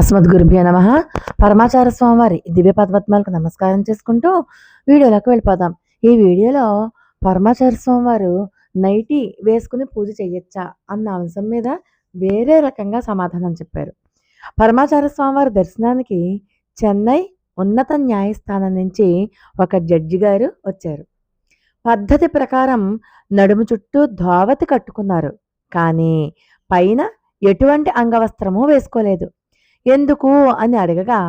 అస్మద్గురుభ్యో నమ. పరమాచార స్వామివారి దివ్య పద్మాలకు నమస్కారం చేసుకుంటూ వీడియోలోకి వెళ్ళిపోదాం. ఈ వీడియోలో పరమాచార స్వామివారు నైటీ వేసుకుని పూజ చేయొచ్చా అన్న అంశం మీద వేరే రకంగా సమాధానం చెప్పారు. పరమాచార స్వామివారి దర్శనానికి చెన్నై ఉన్నత న్యాయస్థానం నుంచి ఒక జడ్జి గారు వచ్చారు. పద్ధతి ప్రకారం నడుము చుట్టూ ధోవతి కట్టుకున్నారు. కానీ పైన ఎటువంటి అంగవస్త్రము వేసుకోలేదు. ఎందుకు అని అడగగా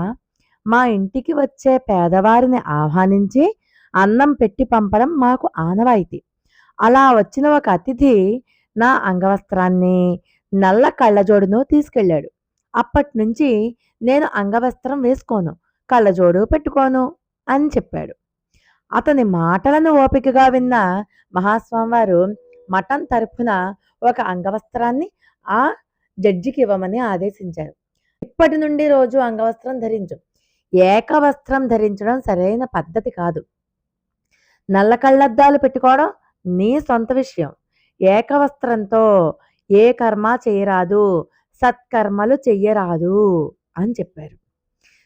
మా ఇంటికి వచ్చే పేదవారిని ఆహ్వానించి అన్నం పెట్టి పంపడం మాకు ఆనవాయితీ. అలా వచ్చిన ఒక అతిథి నా అంగవస్త్రాన్ని నల్ల కళ్ళజోడును తీసుకెళ్ళాడు. అప్పటి నుంచి నేను అంగవస్త్రం వేసుకోను కళ్ళజోడు పెట్టుకోను అని చెప్పాడు. అతని మాటలను ఓపికగా విన్న మహాస్వామివారు మఠం తరఫున ఒక అంగవస్త్రాన్ని ఆ జడ్జికి ఇవ్వమని ఆదేశించారు. ఇప్పటి నుండి రోజు అంగవస్త్రం ధరించు. ఏకవస్త్రం ధరించడం సరైన పద్ధతి కాదు. నల్ల కళ్ళద్దాలు పెట్టుకోవడం నీ సొంత విషయం. ఏకవస్త్రంతో ఏ కర్మ చేయరాదు సత్కర్మలు చెయ్యరాదు అని చెప్పారు.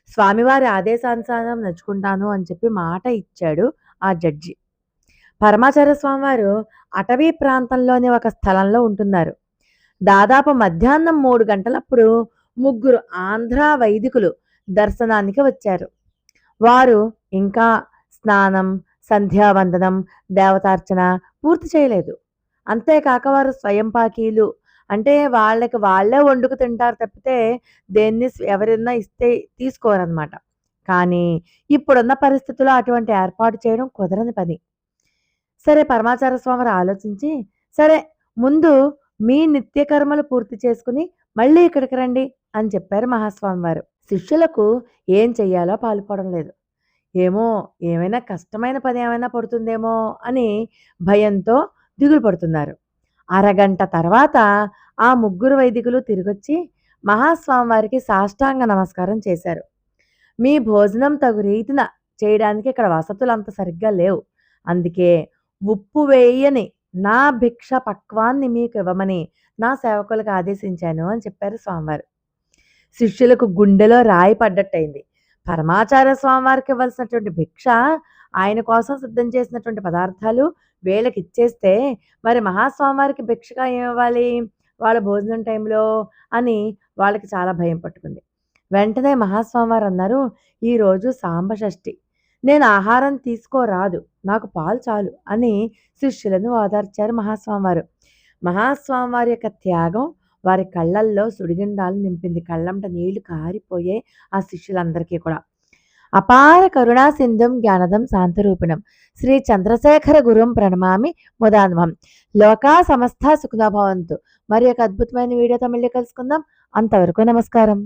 స్వామివారి ఆదేశానుసారం నడుచుకుంటాను అని చెప్పి మాట ఇచ్చాడు ఆ జడ్జి. పరమాచార్య స్వామివారు అటవీ ప్రాంతంలోని ఒక స్థలంలో ఉంటున్నారు. దాదాపు మధ్యాహ్నం మూడు గంటలప్పుడు ముగ్గురు ఆంధ్ర వైదికులు దర్శనానికి వచ్చారు. వారు ఇంకా స్నానం సంధ్యావందనం దేవతార్చన పూర్తి చేయలేదు. అంతేకాక వారు స్వయం పాకీలు అంటే వాళ్ళకి వాళ్ళే వండుకు తింటారు తప్పితే దేన్ని ఎవరైనా ఇస్తే తీసుకోరనమాట కానీ ఇప్పుడున్న పరిస్థితుల్లో అటువంటి ఏర్పాటు చేయడం కుదరని పని. సరే పరమాచార స్వామి ఆలోచించి సరే ముందు మీ నిత్యకర్మలు పూర్తి చేసుకుని మళ్ళీ ఇక్కడికి రండి అని చెప్పారు మహాస్వామి వారు శిష్యులకు ఏం చెయ్యాలో పాల్పడడం లేదు. ఏమో ఏమైనా కష్టమైన పని ఏమైనా పడుతుందేమో అని భయంతో దిగులు పడుతున్నారు. అరగంట తర్వాత ఆ ముగ్గురు వైదికులు తిరిగొచ్చి మహాస్వామి వారికి సాష్టాంగ నమస్కారం చేశారు. మీ భోజనం తగు రీతిన చేయడానికి ఇక్కడ వసతులు అంత సరిగ్గా లేవు. అందుకే ఉప్పు వేయని నా భిక్ష పక్వాన్ని మీకు ఇవ్వమని నా సేవకులకు ఆదేశించాను అని చెప్పారు స్వామివారు. శిష్యులకు గుండెలో రాయి పడ్డట్టయింది. పరమాచార్య స్వామివారికి ఇవ్వాల్సినటువంటి భిక్ష ఆయన కోసం సిద్ధం చేసినటువంటి పదార్థాలు వీళ్ళకి ఇచ్చేస్తే మరి మహాస్వామివారికి భిక్షగా ఏమివ్వాలి? వాళ్ళ భోజనం టైంలో అని వాళ్ళకి చాలా భయం పట్టుకుంది. వెంటనే మహాస్వామివారు అన్నారు ఈరోజు సాంబ షష్ఠి. నేను ఆహారం తీసుకోరాదు. నాకు పాలు చాలు అని శిష్యులను ఓదార్చారు మహాస్వామివారు. మహాస్వామి వారి యొక్క త్యాగం వారి కళ్ళల్లో సుడిగుండాలు నింపింది. కళ్ళంట నీళ్ళు కారిపోయే ఆ శిష్యులందరికీ కూడా. అపార కరుణా సింధుం జ్ఞానదం శాంతరూపిణం. శ్రీ చంద్రశేఖర గురుం ప్రణమామి ముదాన్వం లోకా సమస్త సుఖనభవంతు మరి ఒక అద్భుతమైన వీడియోతో మళ్ళీ కలుసుకుందాం. అంతవరకు నమస్కారం.